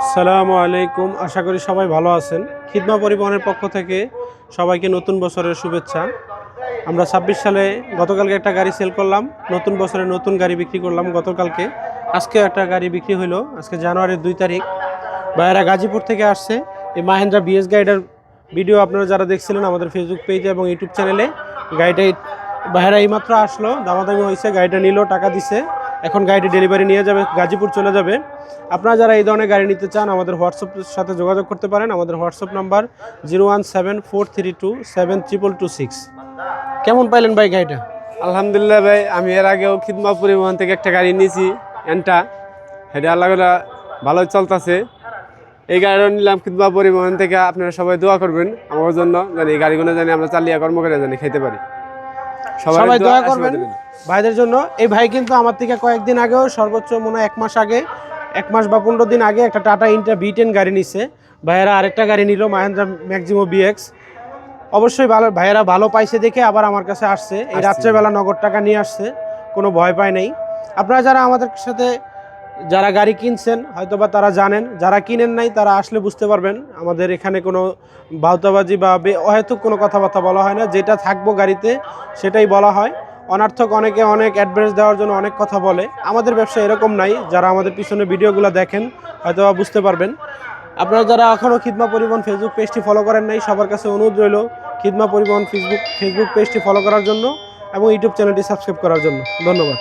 আসসালামু আলাইকুম। আশা করি সবাই ভালো আছেন। খিদমা পরিবহনের পক্ষ থেকে সবাইকে নতুন বছরের শুভেচ্ছা। আমরা ছাব্বিশ সালে গতকালকে একটা গাড়ি সেল করলাম। নতুন বছরে নতুন গাড়ি বিক্রি করলাম গতকালকে। আজকে একটা গাড়ি বিক্রি হলো আজকে জানুয়ারির দুই তারিখ। ভাইয়েরা গাজীপুর থেকে আসছে। এই মাহেন্দ্রা বিএস গাইডের ভিডিও আপনারা যারা দেখছিলেন আমাদের ফেসবুক পেজে এবং ইউটিউব চ্যানেলে গাড়িটা ভাইয়েরা এইমাত্র আসলো। দামাদামি হয়েছে গাড়িটা নিল, টাকা দিছে। এখন গাড়িটি ডেলিভারি নিয়ে যাবে, গাজীপুর চলে যাবে। আপনারা যারা এই ধরনের গাড়ি নিতে চান, আমাদের হোয়াটসঅ্যাপের সাথে যোগাযোগ করতে পারেন। আমাদের WhatsApp number zero one seven four three two seven triple two six কেমন পাইলেন ভাই গাড়িটা? আলহামদুলিল্লাহ ভাই, আমি এর আগেও খিদমা পরিবহন থেকে একটা গাড়ি নিয়েছি এনটা সেটা আল্লাহ ভালোই চলতেছে। এই গাড়িটা নিলাম খিদমা পরিবহন থেকে। আপনারা সবাই দোয়া করবেন আমার জন্য জানি এই গাড়িগুলো জানি আমরা চালিয়ে কর্ম করে জানি খেতে পারি। সবাই দয়া করবেন ভাইদের জন্য। এই ভাই কিন্তু আমার থেকে কয়েকদিন আগেও সর্বোচ্চ মনে হয় এক মাস আগে এক মাস বা পনেরো দিন আগে একটা টাটা ইন্টা বি টেন গাড়ি নিছে। ভাইয়েরা আরেকটা গাড়ি নিল মাহেন্দ্রা ম্যাক্সিমো বিএক্স অবশ্যই ভালো ভাইয়েরা ভালো পাইছে দেখে আবার আমার কাছে আসছে। এই। রাত্রেবেলা নগদ টাকা নিয়ে আসছে কোনো ভয় পায় নেই। আপনারা যারা আমাদের সাথে যারা গাড়ি কিনছেন, হয়তোবা তারা জানেন। যারা কিনেন নাই, তারা আসলে বুঝতে পারবেন। আমাদের এখানে কোনো বাউতাবাজি বা বে- অহেতুক কোনো কথাবার্তা বলা হয় না। যেটা থাকব গাড়িতে, সেটাই বলা হয়। অনার্থক অনেকে অনেক অ্যাডভাইস দেওয়ার জন্য অনেক কথা বলে। আমাদের ব্যবসা এরকম নাই। যারা আমাদের পিছনে ভিডিওগুলো দেখেন হয়তো বা বুঝতে পারবেন। আপনারা যারা এখনও খিদমা পরিবহন ফেসবুক পেজটি ফলো করেন নাই, সবার কাছে অনুরোধ রইল খিদমা পরিবহন ফেসবুক ফেসবুক পেজটি ফলো করার জন্য এবং ইউটিউব চ্যানেলটি সাবস্ক্রাইব করার জন্য। ধন্যবাদ।